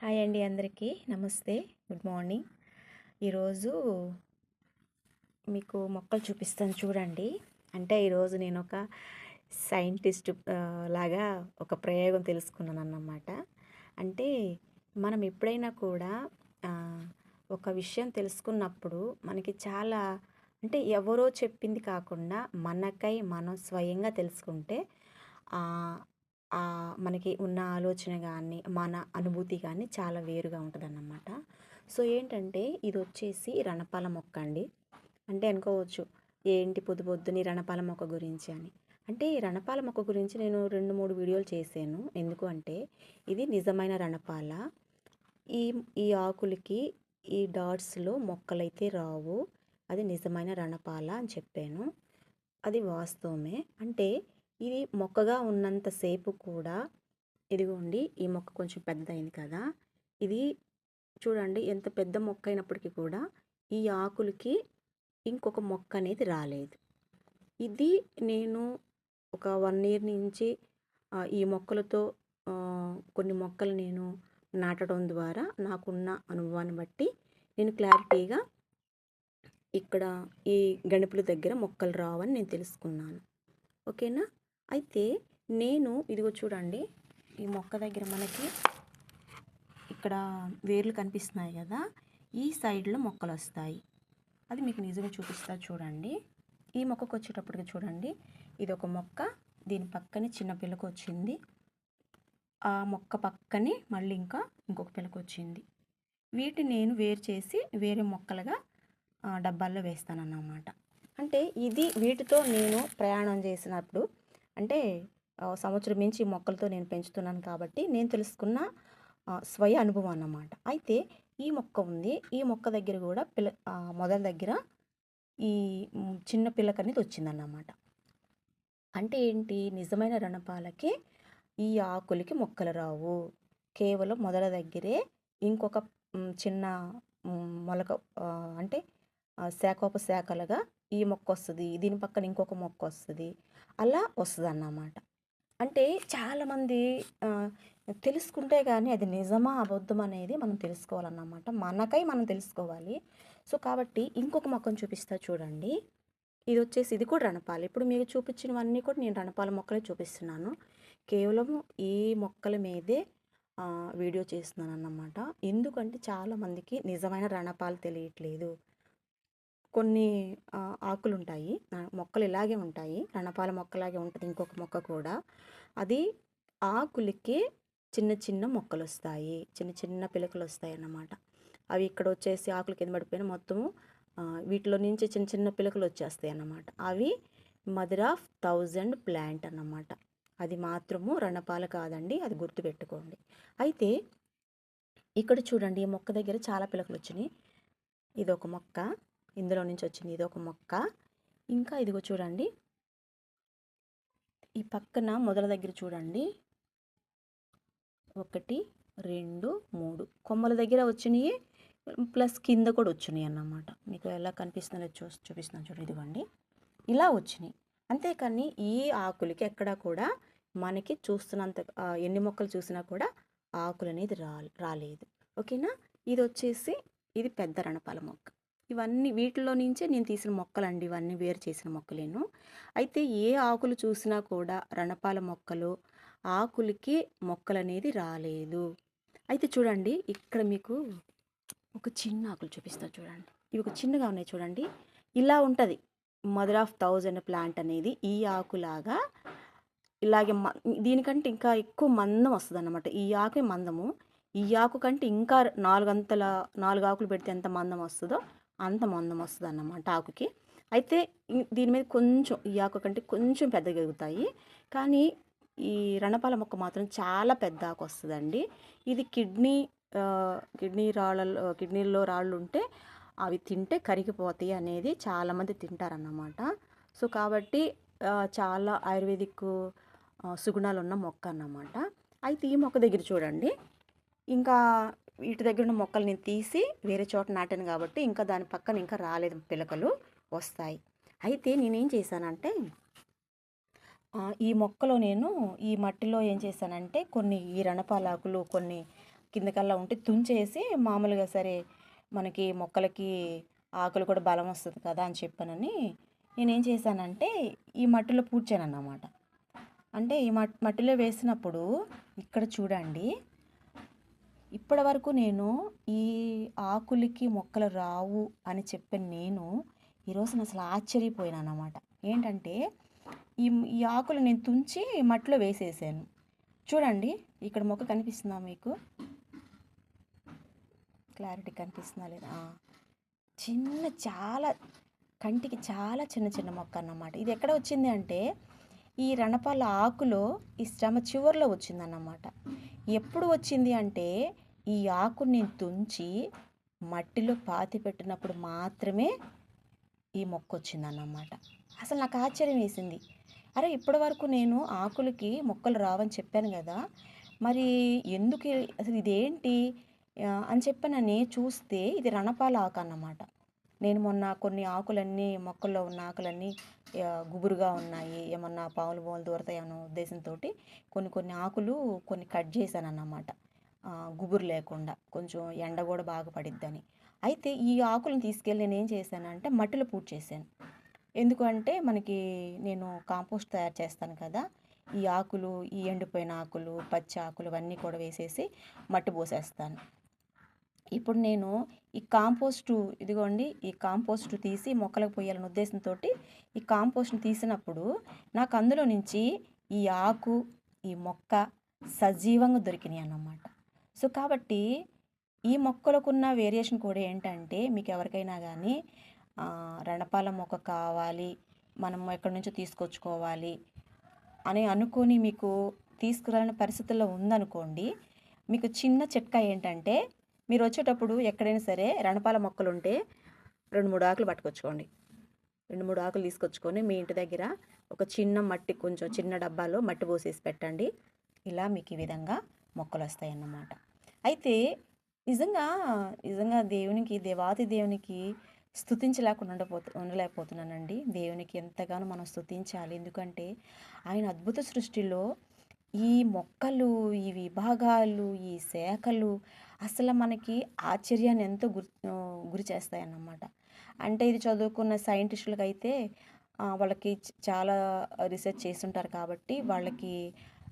Hi అండి అందరికీ. నమస్తే. Good morning. ఈరోజు మీకు మొక్కలు చూపిస్తాను చూడండి. అంటే ఈరోజు నేను ఒక సైంటిస్ట్ లాగా ఒక ప్రయోగం తెలుసుకున్నాను అన్నమాట అంటే మనం ఎప్పుడైనా కూడా ఒక విషయం తెలుసుకున్నప్పుడు మనకి చాలా అంటే ఎవరో చెప్పింది కాకుండా మనకై మనం స్వయంగా తెలుసుకుంటే మనకి ఉన్న ఆలోచన కానీ మన అనుభూతి కానీ చాలా వేరుగా ఉంటుందన్నమాట. సో ఏంటంటే ఇది వచ్చేసి రణపాల మొక్క అండి. అంటే అనుకోవచ్చు ఏంటి పొద్దు పొద్దుని రణపాల మొక్క గురించి అని. అంటే ఈ రణపాల మొక్క గురించి నేను రెండు మూడు వీడియోలు చేశాను. ఎందుకు అంటే ఇది నిజమైన రణపాల. ఈ ఈ ఆకులకి ఈ డాట్స్లో మొక్కలైతే రావు. అది నిజమైన రణపాల అని చెప్పాను. అది వాస్తవమే. అంటే ఇది మొక్కగా ఉన్నంతసేపు కూడా ఇదిగోండి ఈ మొక్క కొంచెం పెద్దదైంది కదా. ఇది చూడండి ఎంత పెద్ద మొక్క అయినప్పటికీ కూడా ఈ ఆకులకి ఇంకొక మొక్క అనేది రాలేదు. ఇది నేను ఒక వన్ ఇయర్ నుంచి ఈ మొక్కలతో కొన్ని మొక్కలు నేను నాటడం ద్వారా నాకున్న అనుభవాన్ని బట్టి నేను క్లారిటీగా ఇక్కడ ఈ గణపుల దగ్గర మొక్కలు రావని నేను తెలుసుకున్నాను. ఓకేనా? అయితే నేను ఇదిగో చూడండి ఈ మొక్క దగ్గర మనకి ఇక్కడ వేర్లు కనిపిస్తున్నాయి కదా ఈ సైడ్లో మొక్కలు వస్తాయి. అది మీకు నిజంగా చూపిస్తా చూడండి. ఈ మొక్కకు వచ్చేటప్పటికి చూడండి ఇది ఒక మొక్క దీని పక్కనే చిన్న పిల్లక వచ్చింది. ఆ మొక్క పక్కనే మళ్ళీ ఇంకా ఇంకొక పిల్లక వచ్చింది. వీటిని నేను వేరు చేసి వేరే మొక్కలుగా డబ్బాల్లో వేస్తానన్నమాట. అంటే ఇది వీటితో నేను ప్రయాణం చేసినప్పుడు అంటే సంవత్సరం మించి మొక్కలతో నేను పెంచుతున్నాను కాబట్టి నేను తెలుసుకున్న స్వయ అనుభవం అన్నమాట. అయితే ఈ మొక్క ఉంది. ఈ మొక్క దగ్గర కూడా పిల్ల మొదల దగ్గర ఈ చిన్న పిల్లక అనేది వచ్చిందన్నమాట. అంటే ఏంటి? నిజమైన రణపాలకి ఈ ఆకులకి మొక్కలు రావు. కేవలం మొదల దగ్గరే ఇంకొక చిన్న మొలక అంటే శాఖోపశాఖలుగా ఈ మొక్క వస్తుంది దీని పక్కన ఇంకొక మొక్క వస్తుంది అలా వస్తుంది అన్నమాట అంటే చాలామంది తెలుసుకుంటే కానీ అది నిజమా అబద్ధం అనేది మనం తెలుసుకోవాలన్నమాట. మనకై మనం తెలుసుకోవాలి. సో కాబట్టి ఇంకొక మొక్కను చూపిస్తా చూడండి. ఇది వచ్చేసి ఇది కూడా రణపాలు. ఇప్పుడు మీకు చూపించినవన్నీ కూడా నేను రణపాల మొక్కలే చూపిస్తున్నాను. కేవలం ఈ మొక్కల మీదే వీడియో చేస్తున్నాను అన్నమాట ఎందుకంటే చాలామందికి నిజమైన రణపాలు తెలియట్లేదు. కొన్ని ఆకులు ఉంటాయి మొక్కలు ఇలాగే ఉంటాయి. రణపాల మొక్కలాగే ఉంటుంది ఇంకొక మొక్క కూడా. అది ఆకులకి చిన్న చిన్న మొక్కలు వస్తాయి చిన్న చిన్న పిలకలు వస్తాయి అన్నమాట అవి ఇక్కడ వచ్చేసి ఆకులు కింద పడిపోయిన మొత్తము వీటిలో నుంచి చిన్న చిన్న పిలకలు వచ్చేస్తాయి అన్నమాట అవి మదర్ ఆఫ్ థౌజండ్ ప్లాంట్ అన్నమాట. అది మాత్రము రణపాల కాదండి అది గుర్తుపెట్టుకోండి. అయితే ఇక్కడ చూడండి ఈ మొక్క దగ్గర చాలా పిలకలు వచ్చినాయి ఇది ఒక మొక్క. ఇందులో నుంచి వచ్చింది ఇది ఒక మొక్క. ఇంకా ఇదిగో చూడండి. ఈ పక్కన మొదల దగ్గర చూడండి. ఒకటి రెండు మూడు. కొమ్మల దగ్గర వచ్చినాయి ప్లస్ కింద కూడా వచ్చినాయి అన్నమాట. మీకు ఎలా కనిపిస్తుందో చూ చూపిస్తున్నాను చూడండి ఇదిగోండి. ఇలా వచ్చినాయి. అంతేకాని ఈ ఆకులకి ఎక్కడా కూడా మనకి చూస్తున్నంత ఎన్ని మొక్కలు చూసినా కూడా ఆకులు అనేది రాలేదు. ఓకేనా? ఇది వచ్చేసి ఇది పెద్ద రణపాల మొక్క. ఇవన్నీ వీటిలో నుంచే నేను తీసిన మొక్కలండి. ఇవన్నీ వేరు చేసిన మొక్కలేను. అయితే ఏ ఆకులు చూసినా కూడా రణపాల మొక్కలు ఆకులకి మొక్కలు అనేది రాలేదు. అయితే చూడండి ఇక్కడ మీకు ఒక చిన్న ఆకులు చూపిస్తా చూడండి. ఇవి ఒక చిన్నగా ఉన్నాయి చూడండి. ఇలా ఉంటుంది. మదర్ ఆఫ్ థౌజండ్ ప్లాంట్ అనేది ఈ ఆకులాగా ఇలాగే మ దీనికంటే ఇంకా ఎక్కువ మందం వస్తుంది అన్నమాట ఈ ఆకే మందము. ఈ ఆకు కంటే ఇంకా నాలుగంతల నాలుగు ఆకులు పెడితే ఎంత మందం వస్తుందో అంత మందం వస్తుంది అన్నమాట ఆకుకి. అయితే దీని మీద కొంచెం ఈ ఆకు కంటే కొంచెం పెద్దగా ఎదుగుతాయి కానీ ఈ రణపాల మొక్క మాత్రం చాలా పెద్ద ఆకు వస్తుందండి. ఇది కిడ్నీ కిడ్నీ రాళ్ళలో కిడ్నీలో రాళ్ళు ఉంటే అవి తింటే కరిగిపోతాయి అనేది చాలామంది తింటారన్నమాట. సో కాబట్టి చాలా ఆయుర్వేదిక్ సుగుణాలు ఉన్న మొక్క అన్నమాట. అయితే ఈ మొక్క దగ్గర చూడండి. ఇంకా వీటి దగ్గర ఉన్న మొక్కలు నేను తీసి వేరే చోట నాటాను కాబట్టి ఇంకా దాని పక్కన ఇంకా రాలేదు పిలకలు వస్తాయి. అయితే నేనేం చేశానంటే ఈ మొక్కలో నేను ఈ మట్టిలో ఏం చేశానంటే కొన్ని ఈ రణపాలాకులు కొన్ని కిందకల్లా ఉంటే తుంచేసి మామూలుగా సరే మనకి మొక్కలకి ఆకులు కూడా బలం వస్తుంది కదా అని చెప్పానని నేనేం చేశానంటే ఈ మట్టిలో పూడ్చాను అన్నమాట అంటే ఈ మట్ మట్టిలో వేసినప్పుడు ఇక్కడ చూడండి ఇప్పటి వరకు నేను ఈ ఆకులకి మొక్కలు రావు అని చెప్పిన నేను ఈరోజు అసలు ఆశ్చర్యపోయాను అన్నమాట ఏంటంటే ఈ ఈ ఆకులు నేను తుంచి మట్టిలో వేసేసాను. చూడండి ఇక్కడ మొక్క కనిపిస్తుందా మీకు? క్లారిటీ కనిపిస్తుందా లేదా? చిన్న చాలా కంటికి చాలా చిన్న చిన్న మొక్క అన్నమాట. ఇది ఎక్కడ వచ్చింది అంటే ఈ రణపాల ఆకులో ఈ శ్రమ చివరిలో వచ్చిందన్నమాట. ఎప్పుడు వచ్చింది అంటే ఈ ఆకుని నేను తుంచి మట్టిలో పాతి పెట్టినప్పుడు మాత్రమే ఈ మొక్క వచ్చిందన్నమాట. అసలు నాకు ఆశ్చర్యం వేసింది. అరే ఇప్పటి వరకు నేను ఆకులకి మొక్కలు రావని చెప్పాను కదా మరి ఎందుకు అసలు ఇదేంటి? అని చెప్పనని చూస్తే ఇది రణపాల ఆకు అన్నమాట. నేను మొన్న కొన్ని ఆకులన్నీ మొక్కల్లో ఉన్న ఆకులన్నీ గుబురుగా ఉన్నాయి ఏమన్నా పాములు బోలు దూరతాయన్న ఉద్దేశంతో కొన్ని కొన్ని ఆకులు కొన్ని కట్ చేశాను అన్నమాట గుబురు లేకుండా కొంచెం ఎండ కూడా బాగా పడిద్దని. అయితే ఈ ఆకులను తీసుకెళ్ళి నేను ఏం చేశానంటే మట్టిలో పూడ్ చేశాను. ఎందుకంటే మనకి నేను కాంపోస్ట్ తయారు చేస్తాను కదా ఈ ఆకులు ఈ ఎండిపోయిన ఆకులు పచ్చి ఆకులు అవన్నీ కూడా వేసేసి మట్టి పోసేస్తాను. ఇప్పుడు నేను ఈ కాంపోస్టు ఇదిగోండి ఈ కాంపోస్ట్ తీసి మొక్కలకు పోయాలనే ఉద్దేశంతో ఈ కాంపోస్ట్ని తీసినప్పుడు నాకు అందులో నుంచి ఈ ఆకు ఈ మొక్క సజీవంగా దొరికినాయి అన్నమాట. సో కాబట్టి ఈ మొక్కలకున్న వేరియేషన్ కూడా ఏంటంటే మీకు ఎవరికైనా కానీ రణపాల మొక్క కావాలి మనం ఎక్కడి నుంచో తీసుకొచ్చుకోవాలి అని అనుకొని మీకు తీసుకురాలని పరిస్థితుల్లో ఉందనుకోండి మీకు చిన్న చిట్కా ఏంటంటే మీరు వచ్చేటప్పుడు ఎక్కడైనా సరే రణపాల మొక్కలు ఉంటే రెండు మూడు ఆకులు పట్టుకొచ్చుకోండి. రెండు మూడు ఆకులు తీసుకొచ్చుకొని మీ ఇంటి దగ్గర ఒక చిన్న మట్టి కొంచెం చిన్న డబ్బాలో మట్టి పోసేసి పెట్టండి. ఇలా మీకు ఈ విధంగా మొక్కలు వస్తాయి అన్నమాట అయితే నిజంగా నిజంగా దేవునికి దేవాతి దేవునికి స్థుతించలేకుండా ఉండపోతు ఉండలేకపోతున్నానండి. దేవునికి ఎంతగానో మనం స్థుతించాలి ఎందుకంటే ఆయన అద్భుత సృష్టిలో ఈ మొక్కలు ఈ విభాగాలు ఈ శాఖలు అసలు మనకి ఆశ్చర్యాన్ని ఎంతో గురి గురి చేస్తాయన్నమాట. అంటే ఇది చదువుకున్న సైంటిస్టులకైతే అయితే వాళ్ళకి చాలా రీసెర్చ్ చేస్తుంటారు కాబట్టి వాళ్ళకి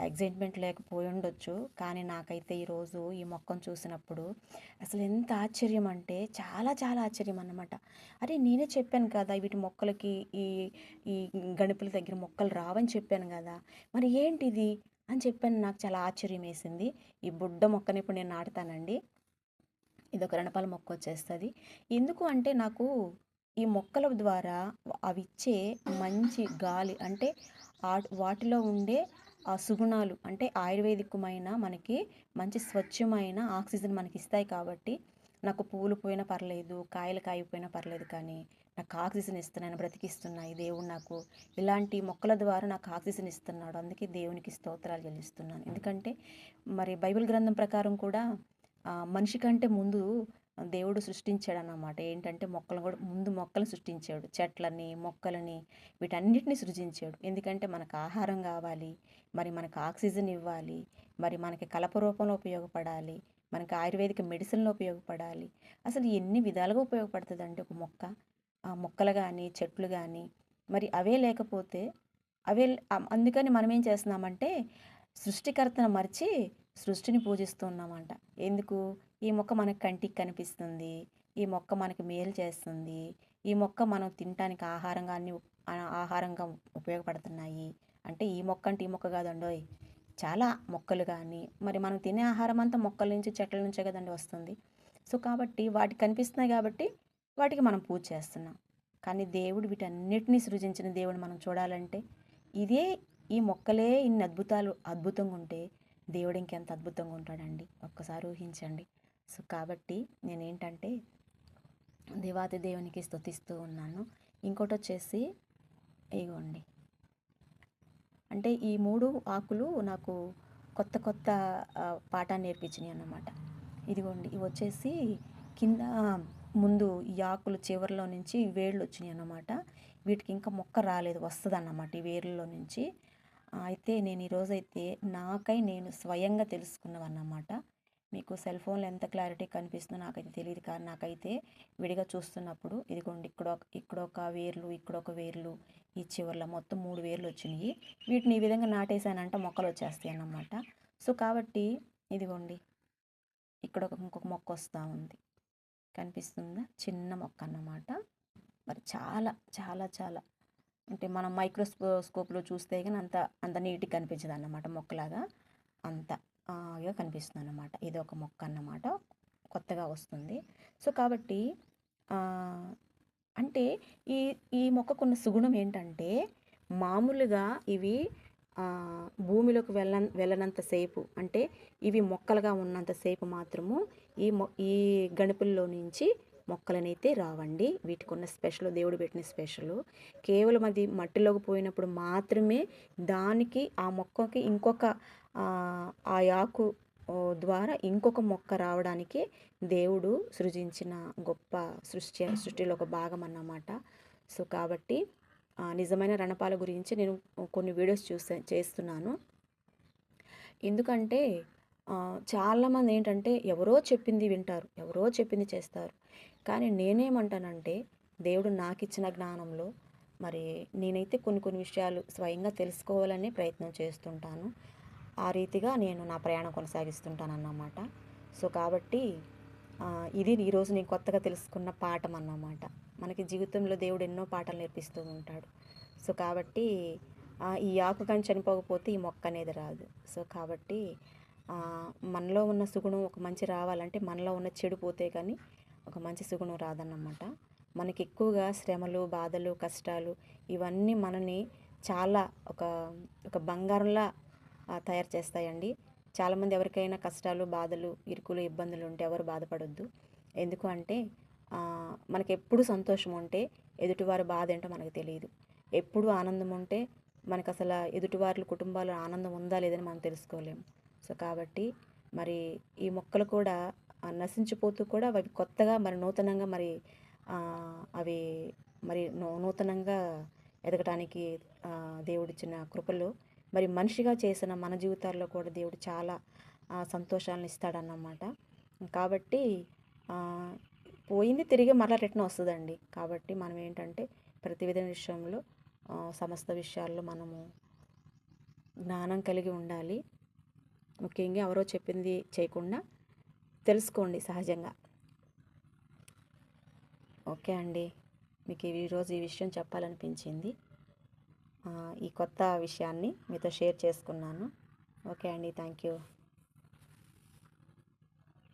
ఎగ్జైట్మెంట్ లేకపోయి ఉండొచ్చు. కానీ నాకైతే ఈరోజు ఈ మొక్కను చూసినప్పుడు అసలు ఎంత ఆశ్చర్యం అంటే చాలా చాలా ఆశ్చర్యం అన్నమాట. అరే నేనే చెప్పాను కదా వీటి మొక్కలకి ఈ ఈ గణపుల దగ్గర మొక్కలు రావని చెప్పాను కదా. మరి ఏంటిది? అని చెప్పాను. నాకు చాలా ఆశ్చర్యం వేసింది. ఈ బుడ్డ మొక్కని ఇప్పుడు నేను నాటుతానండి. ఇది ఒక రణపాల మొక్క వచ్చేస్తుంది. ఎందుకు అంటే నాకు ఈ మొక్కల ద్వారా అవి ఇచ్చే మంచి గాలి అంటే ఆ- వాటిలో ఉండే సుగుణాలు అంటే ఆయుర్వేదికమైన మనకి మంచి స్వచ్ఛమైన ఆక్సిజన్ మనకి ఇస్తాయి కాబట్టి నాకు పూలు పోయినా పర్లేదు కాయలు కాయిపోయినా పర్లేదు కానీ నాకు ఆక్సిజన్ ఇస్తున్నాను బ్రతికిస్తున్నాయి దేవుడు నాకు ఇలాంటి మొక్కల ద్వారా నాకు ఆక్సిజన్ ఇస్తున్నాడు. అందుకే దేవునికి స్తోత్రాలు చెల్లిస్తున్నాను. ఎందుకంటే మరి బైబిల్ గ్రంథం ప్రకారం కూడా మనిషి కంటే ముందు దేవుడు సృష్టించాడు అన్నమాట ఏంటంటే మొక్కలను కూడా ముందు మొక్కలు సృష్టించాడు. చెట్లని మొక్కలని వీటన్నిటిని సృజించాడు. ఎందుకంటే మనకు ఆహారం కావాలి మరి మనకు ఆక్సిజన్ ఇవ్వాలి మరి మనకి కలప రూపంలో ఉపయోగపడాలి మనకి ఆయుర్వేదిక మెడిసిన్లో ఉపయోగపడాలి. అసలు ఎన్ని విధాలుగా ఉపయోగపడుతుందంటే ఒక మొక్క. ఆ మొక్కలు కానీ చెట్లు కానీ మరి అవే లేకపోతే అవే అందుకని మనం ఏం చేస్తున్నామంటే సృష్టికర్తను మరిచి సృష్టిని పూజిస్తున్నామంట ఎందుకు? ఈ మొక్క మనకు కంటికి కనిపిస్తుంది. ఈ మొక్క మనకి మేలు చేస్తుంది. ఈ మొక్క మనం తినటానికి ఆహారంగా అన్ని ఆహారంగా ఉపయోగపడుతున్నాయి. అంటే ఈ మొక్క అంటే ఈ మొక్క కాదండోయ్ చాలా మొక్కలు కానీ మరి మనం తినే ఆహారం అంతా మొక్కల నుంచి చెట్ల నుంచే కదండి వస్తుంది. సో కాబట్టి వాటికి కనిపిస్తున్నాయి కాబట్టి వాటికి మనం పూజ చేస్తున్నాం. కానీ దేవుడు వీటన్నిటిని సృజించిన దేవుడు మనం చూడాలంటే ఇదే ఈ మొక్కలే ఇన్ని అద్భుతాలు అద్భుతంగా ఉంటే దేవుడు ఇంకెంత అద్భుతంగా ఉంటాడండి. ఒక్కసారి ఊహించండి. సో కాబట్టి నేనేంటంటే దేవాతి దేవునికి స్థుతిస్తూ ఉన్నాను. ఇంకోటి వచ్చేసి ఇగోండి. అంటే ఈ మూడు ఆకులు నాకు కొత్త కొత్త పాఠాన్ని నేర్పించినాయి అన్నమాట. ఇదిగోండి ఇవి వచ్చేసి కింద ముందు ఈ ఆకులు చివరిలో నుంచి వేళ్ళు వచ్చినాయి అన్నమాట. వీటికి ఇంకా మొక్క రాలేదు వస్తుంది అన్నమాట ఈ వేర్లలో నుంచి. అయితే నేను ఈరోజైతే నాకై నేను స్వయంగా తెలుసుకున్నవన్నమాట. మీకు సెల్ ఫోన్లో ఎంత క్లారిటీ కనిపిస్తుందో నాకైతే తెలియదు కానీ నాకైతే విడిగా చూస్తున్నప్పుడు ఇదిగోండి ఇక్కడ ఇక్కడ ఒక వేర్లు ఇక్కడ ఒక వేర్లు ఈ చివర్లో మొత్తం మూడు వేర్లు వచ్చినాయి. వీటిని ఈ విధంగా నాటేసానంటే మొక్కలు వచ్చేస్తాయి అన్నమాట. సో కాబట్టి ఇదిగోండి ఇక్కడ ఒక ఇంకొక మొక్క వస్తూ ఉంది. కనిపిస్తుందా? చిన్న మొక్క అన్నమాట. మరి చాలా చాలా చాలా. అంటే మనం మైక్రోస్కోప్లో చూస్తే కానీ అంత అంత నీట్గా కనిపించదు అన్నమాట మొక్కలాగా. అంత. గా కనిపిస్తుంది అన్నమాట ఇది ఒక మొక్క అన్నమాట. కొత్తగా వస్తుంది. సో కాబట్టి అంటే ఈ ఈ మొక్కకున్న సుగుణం ఏంటంటే మామూలుగా ఇవి భూమిలోకి వెళ్ళ వెళ్ళనంతసేపు అంటే ఇవి మొక్కలుగా ఉన్నంతసేపు మాత్రము ఈ మొ ఈ గణపుల్లో నుంచి మొక్కలనైతే రావండి. వీటికి ఉన్న స్పెషల్ దేవుడు పెట్టిన స్పెషల్. కేవలం అది మట్టిలోకి పోయినప్పుడు మాత్రమే దానికి ఆ మొక్కకి ఇంకొక ఆ ఆకు ద్వారా ఇంకొక మొక్క రావడానికి దేవుడు సృజించిన గొప్ప సృష్టి సృష్టిలో ఒక భాగం అన్నమాట. సో కాబట్టి నిజమైన రణపాల గురించి నేను కొన్ని వీడియోస్ చూసే చేస్తున్నాను. ఎందుకంటే చాలామంది ఏంటంటే ఎవరో చెప్పింది వింటారు ఎవరో చెప్పింది చేస్తారు. కానీ నేనేమంటానంటే దేవుడు నాకు ఇచ్చిన జ్ఞానంలో మరి నేనైతే కొన్ని కొన్ని విషయాలు స్వయంగా తెలుసుకోవాలని ప్రయత్నం చేస్తుంటాను. ఆ రీతిగా నేను నా ప్రయాణం కొనసాగిస్తుంటాను అన్నమాట సో కాబట్టి ఇది ఈరోజు నేను కొత్తగా తెలుసుకున్న పాఠం అన్నమాట మనకి జీవితంలో దేవుడు ఎన్నో పాఠాలు నేర్పిస్తూ ఉంటాడు. సో కాబట్టి ఈ ఆకు కానీ చనిపోకపోతే ఈ మొక్క అనేది రాదు. సో కాబట్టి మనలో ఉన్న సుగుణం ఒక మంచి రావాలంటే మనలో ఉన్న చెడు పోతే కానీ ఒక మంచి సుగుణం రాదన్నమాట. మనకి ఎక్కువగా శ్రమలు బాధలు కష్టాలు ఇవన్నీ మనని చాలా ఒక ఒక బంగారంలా తయారు చేస్తాయండి. చాలామంది ఎవరికైనా కష్టాలు బాధలు ఇరుకులు ఇబ్బందులు ఉంటే ఎవరు బాధపడొద్దు. ఎందుకు అంటే మనకి ఎప్పుడు సంతోషం ఉంటే ఎదుటివారి బాధ ఏంటో మనకు తెలియదు. ఎప్పుడు ఆనందం ఉంటే మనకు అసలు ఎదుటివారి కుటుంబాలు ఆనందం ఉందా లేదని మనం తెలుసుకోలేము సో కాబట్టి మరి ఈ మొక్కలు కూడా నశించిపోతూ కూడా అవి కొత్తగా మరి నూతనంగా మరి అవి మరి నూతనంగా ఎదగటానికి దేవుడిచ్చిన కృపలు మరి మనిషిగా చేసిన మన జీవితాల్లో కూడా దేవుడు చాలా సంతోషాలను ఇస్తాడన్నమాట. కాబట్టి పోయింది తిరిగి మరలా రిటర్న్ వస్తుందండి. కాబట్టి మనం ఏంటంటే ప్రతి విధ విషయంలో సమస్త విషయాల్లో మనము జ్ఞానం కలిగి ఉండాలి. ముఖ్యంగా ఎవరో చెప్పింది చేయకుండా తెలుసుకోండి సహజంగా. ఓకే అండి. మీకు ఈరోజు ఈ విషయం చెప్పాలనిపించింది. ఈ కొత్త విషయాన్ని మీతో షేర్ చేసుకున్నాను. ఓకే అండి. Thank you